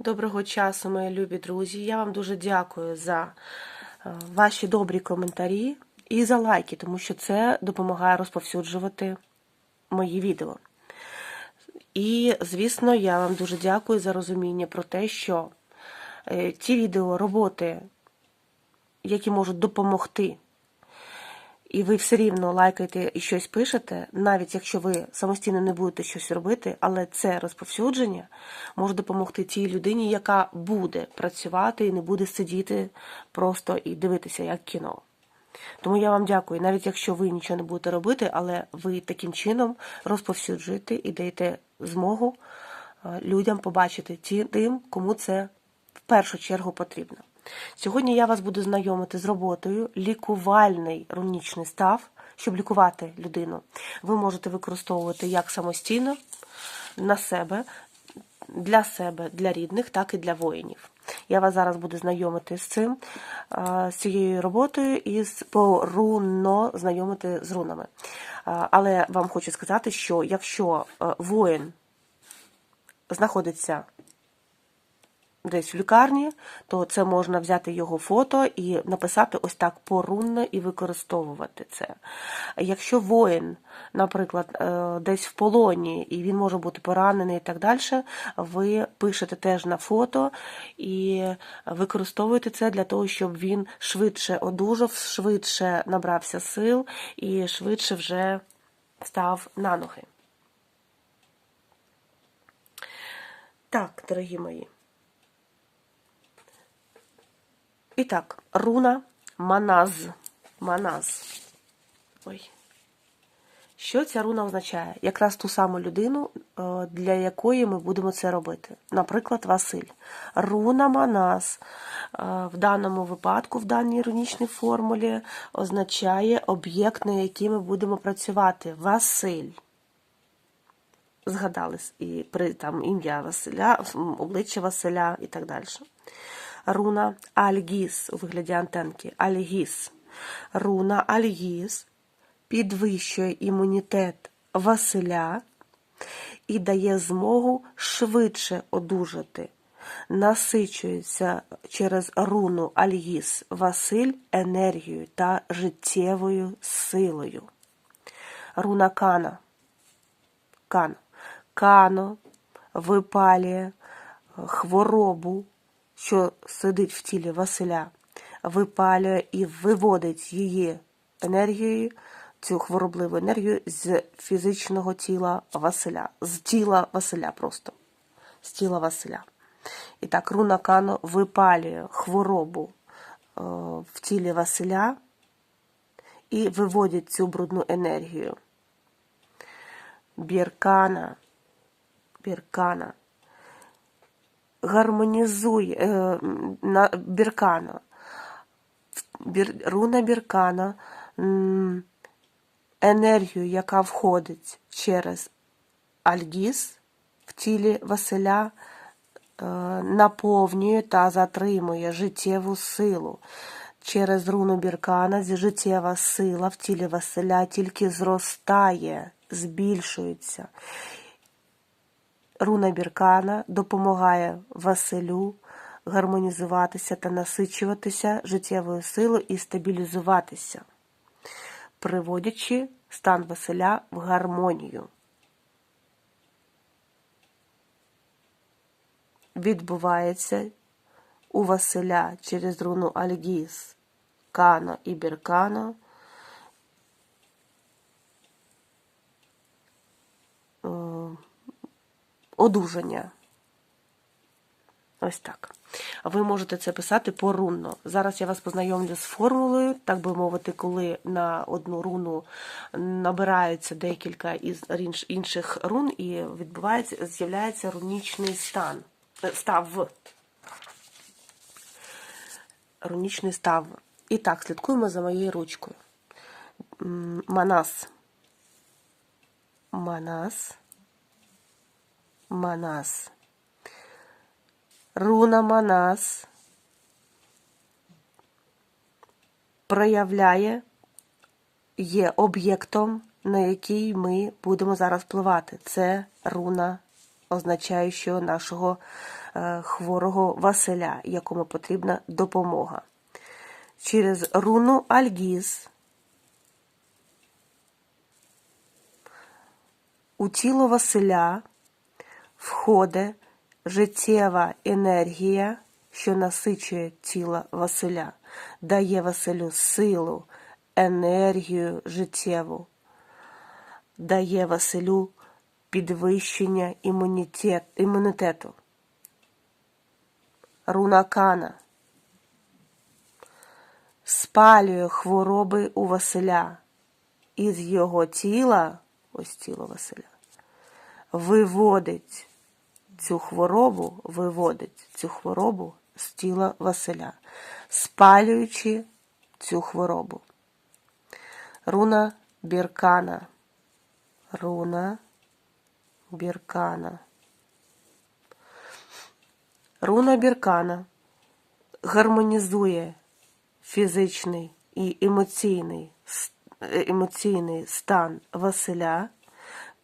Доброго часу, мої любі друзі. Я вам дуже дякую за е, ваші добрі коментарі і за лайки, тому що це допомагає розповсюджувати мої відео. І, звісно, я вам дуже дякую за розуміння про те, що е, ті відео, роботи, які можуть допомогти і ви все рівно лайкаєте і щось пишете, навіть якщо ви самостійно не будете щось робити, але це розповсюдження може допомогти тій людині, яка буде працювати і не буде сидіти просто і дивитися як кіно. Тому я вам дякую, навіть якщо ви нічого не будете робити, але ви таким чином розповсюджуєте і даєте змогу е, людям побачити тим, кому це в першу чергу потрібно. Сьогодні я вас буду знайомити з роботою лікувальний рунічний став, щоб лікувати людину. Ви можете використовувати як самостійно на себе, для себе, для рідних, так і для воїнів. Я вас зараз буду знайомити з цим, з цією роботою і з порунно знайомити з рунами. Але вам хочу сказати, що якщо е, воїн знаходиться десь в лікарні, то це можна взяти його фото і написати ось так порунно і використовувати це. Якщо воїн, наприклад, е, десь в полоні і він може бути поранений і так далі, ви пишете теж на фото і використовуєте це для того, щоб він швидше одужав, швидше набрався сил і швидше вже став на ноги. Так, дорогі мої. І так, руна Маназ. Маназ. Ой. Що ця руна означає? Якраз ту саму людину, е, для якої ми будемо це робити. Наприклад, Василь. Руна Маназ е, в даному випадку, в даній рунічній формулі, означає об'єкт, на який ми будемо працювати. Василь. Згадали і при там ім'я Василя, обличчя Василя і так далі руна Альгіс у вигляді антенки. Альгіс. Руна Альгіс підвищує імунітет Василя і дає змогу швидше одужати. Насичується через руну Альгіс Василь енергією та життєвою силою. Руна Кана. Кано. Кано випалює хворобу що сидить в тілі Василя, випалює і виводить її енергією, цю хворобливу енергію з фізичного тіла Василя, з тіла Василя просто, з тіла Василя. І так, руна Кано випалює хворобу е, в тілі Василя і виводить цю брудну енергію. Біркана, біркана гармонізує е, на біркана. Бір, руна біркана енергію, яка входить через Альгіс в тілі Василя, е, наповнює та затримує життєву силу. Через руну біркана життєва сила в тілі Василя тільки зростає, збільшується. Руна Біркана допомагає Василю гармонізуватися та насичуватися життєвою силою і стабілізуватися, приводячи стан Василя в гармонію. Відбувається у Василя через руну Альгіс, Кано і Біркано. Одужання. Ось так. Ви можете це писати порунно. Зараз я вас познайомлю з формулою, так би мовити, коли на одну руну набирається декілька із інших рун і відбувається, з'являється рунічний стан. Е, став. Рунічний став. І так, слідкуємо за моєю ручкою. Манас. Манас. Манас. Руна Манас проявляє, є об'єктом, на який ми будемо зараз впливати. Це руна, означаючого нашого е, хворого Василя, якому потрібна допомога. Через руну Альгіз у тіло Василя входить життєва енергія, що насичує тіло Василя, дає Василю силу, енергію життєву, дає Василю підвищення імунітет, імунітету. Руна Кана спалює хвороби у Василя із його тіла, ось тіло Василя, виводить цю хворобу, виводить цю хворобу з тіла Василя, спалюючи цю хворобу. Руна Біркана. Руна Біркана. Руна Біркана гармонізує фізичний і емоційний, е, емоційний стан Василя,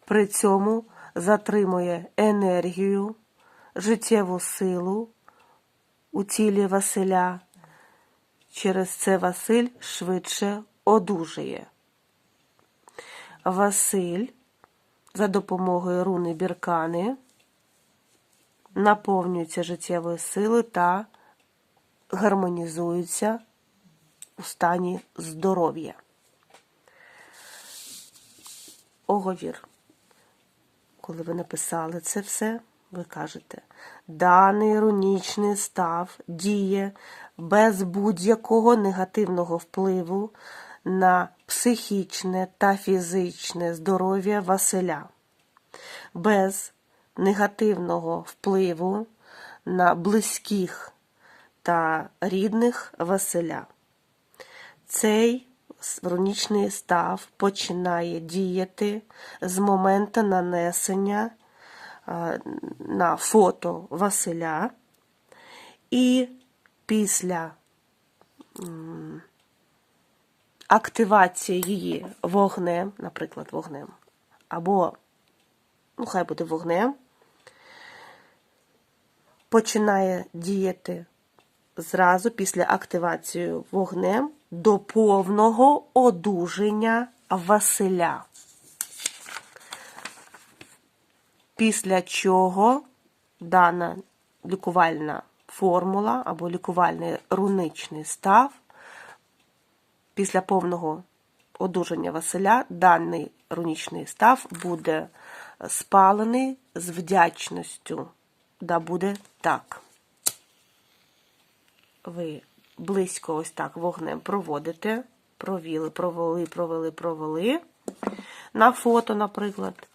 при цьому затримує енергію, життєву силу у тілі Василя. Через це Василь швидше одужає. Василь за допомогою руни Біркани наповнюється життєвою силою та гармонізується у стані здоров'я. Оговір. Коли ви написали це все, ви кажете, даний рунічний став діє без будь-якого негативного впливу на психічне та фізичне здоров'я Василя, без негативного впливу на близьких та рідних Василя. Цей рунічний став починає діяти з моменту нанесення е, на фото Василя, і після активації її вогнем, наприклад, вогнем, або, ну, хай буде вогнем, починає діяти зразу після активації вогнем до повного одужання Василя. Після чого дана лікувальна формула або лікувальний руничний став після повного одужання Василя даний рунічний став буде спалений з вдячністю. Да буде так. Ви близько ось так вогнем проводите, провіли, провели, провели, провели на фото, наприклад.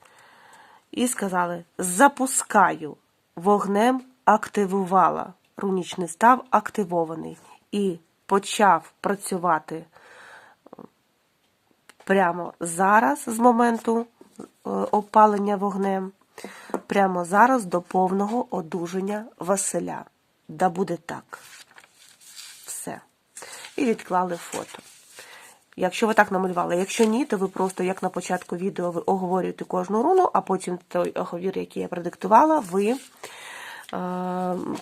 І сказали: запускаю вогнем активувала. Рунічний став активований і почав працювати прямо зараз з моменту е, опалення вогнем, прямо зараз до повного одужання Василя. Да буде так. І відклали фото. Якщо ви так намалювали, якщо ні, то ви просто, як на початку відео, ви оговорюєте кожну руну, а потім той оговір, який я продиктувала, ви е,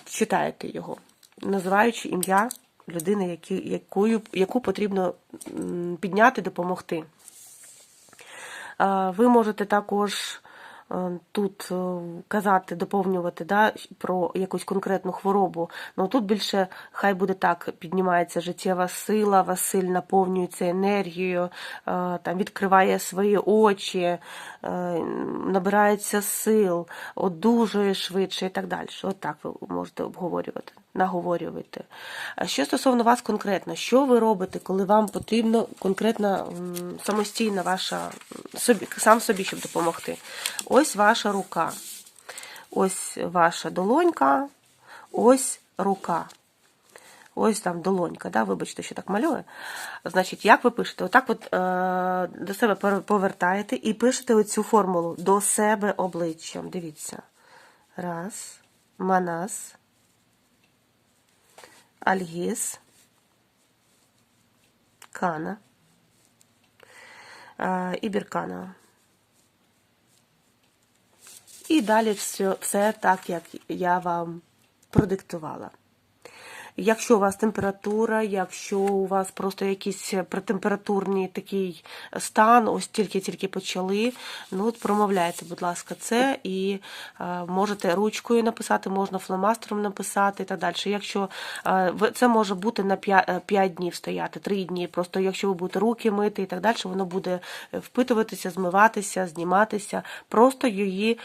читаєте його, називаючи ім'я людини, якою, яку потрібно підняти, допомогти. Е, Ви можете також тут е, казати, доповнювати да, про якусь конкретну хворобу. Ну тут більше хай буде так: піднімається життєва сила, Василь наповнюється енергією, е, там відкриває свої очі, е, набирається сил, одужує швидше і так далі. От так ви можете обговорювати, наговорювати. А що стосовно вас конкретно, що ви робите, коли вам потрібно конкретна самостійна ваша собі, сам собі, щоб допомогти? Ось ваша рука. Ось ваша долонька, ось рука. Ось там долонька, да? вибачте, що так малює. Значить, як ви пишете? Отак от, е, до себе повертаєте і пишете оцю формулу до себе обличчям. Дивіться. Раз, манас, альгіз, кана е, і біркана. І далі все, все так, як я вам продиктувала. Якщо у вас температура, якщо у вас просто якийсь притемпературний такий стан, ось тільки-тільки почали, ну от промовляйте, будь ласка, це і е, можете ручкою написати, можна фломастером написати і так далі. Якщо е, це може бути на 5, 5 днів стояти, 3 дні. Просто якщо ви будете руки мити і так далі, воно буде впитуватися, змиватися, зніматися. Просто її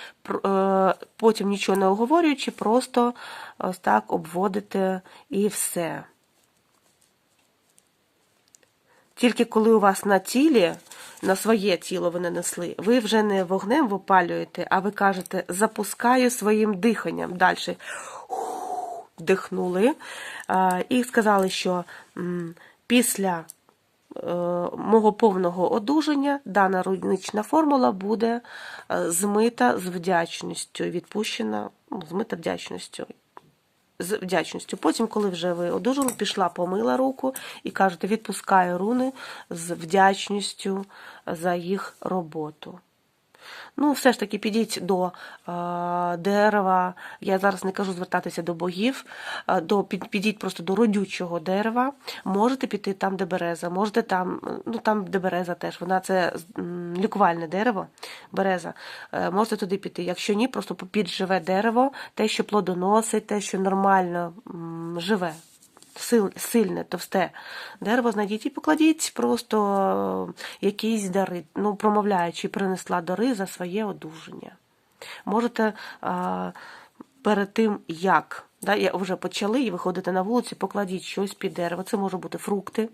е, потім нічого не оговорюючи, просто ось так обводите і все. Тільки коли у вас на тілі, на своє тіло ви нанесли, ви вже не вогнем випалюєте, а ви кажете, запускаю своїм диханням. Далі вдихнули і сказали, що після е, мого повного одужання дана рунична формула буде е, змита з вдячністю, відпущена, ну, змита вдячністю з вдячністю. Потім, коли вже ви одужали, пішла, помила руку і кажете, відпускаю руни з вдячністю за їх роботу. Ну, все ж таки, підіть до е, дерева. Я зараз не кажу звертатися до богів, е, до, під, підіть просто до родючого дерева. Можете піти там, де береза, можете там, ну там, де береза теж. Вона це лікувальне дерево, береза. Е, можете туди піти. Якщо ні, просто попід живе дерево, те, що плодоносить, те, що нормально живе сильне, товсте дерево знайдіть і покладіть просто е, якісь дари, ну, промовляючи, принесла дари за своє одужання. Можете а, перед тим, як да, вже почали і виходите на вулицю, покладіть щось під дерево. Це можуть бути фрукти.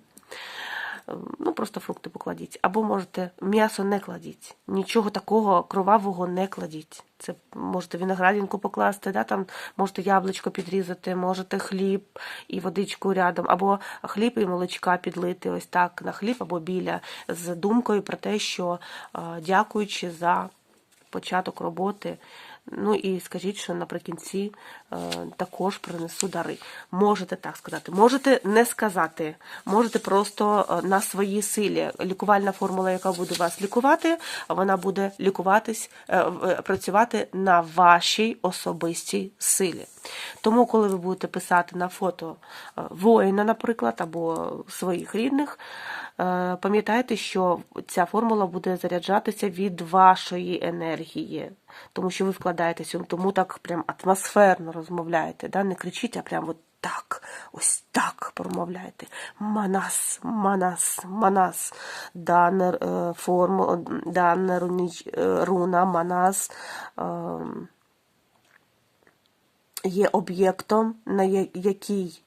Ну, просто фрукти покладіть. Або можете м'ясо не кладіть. Нічого такого кровавого не кладіть. Це можете виноградинку покласти, да, там можете яблучко підрізати, можете хліб і водичку рядом, або хліб і молочка підлити ось так на хліб або біля, з думкою про те, що дякуючи за початок роботи. Ну і скажіть, що наприкінці е, також принесу дари. Можете так сказати, можете не сказати, можете просто е, на своїй силі. Лікувальна формула, яка буде вас лікувати, вона буде лікуватись, е, працювати на вашій особистій силі. Тому, коли ви будете писати на фото воїна, наприклад, або своїх рідних, Пам'ятайте, що ця формула буде заряджатися від вашої енергії, тому що ви вкладаєтеся, тому так прям атмосферно розмовляєте. Да? Не кричіть, а прям от так, ось так промовляєте. Манас, манас, манас. Дана е, формула, дана е, руна, манас. Е, Є об'єктом, на який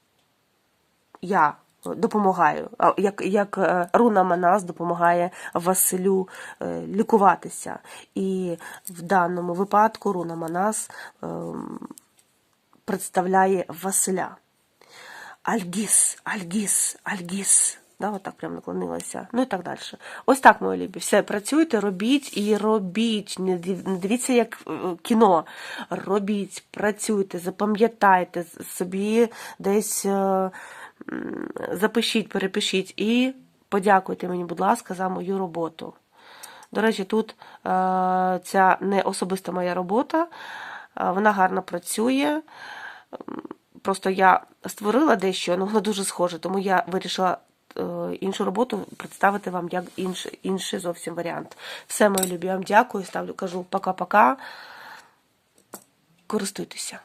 я допомагаю, як, як е, руна Манас допомагає Василю е, лікуватися. І в даному випадку руна Манас ем, представляє Василя. Альгіс, Альгіс, Альгіс. Да, отак прям наклонилася. Ну і так далі. Ось так, мої любі. Все, працюйте, робіть і робіть. Не дивіться, як е, кіно. Робіть, працюйте, запам'ятайте собі десь. Запишіть, перепишіть і подякуйте мені, будь ласка, за мою роботу. До речі, тут е, ця не особиста моя робота, е, вона гарно працює. Просто я створила дещо, ну воно дуже схоже, тому я вирішила е, іншу роботу представити вам як інший, інший зовсім варіант. Все, мої любі, вам дякую, ставлю, кажу пока-пока. Користуйтеся.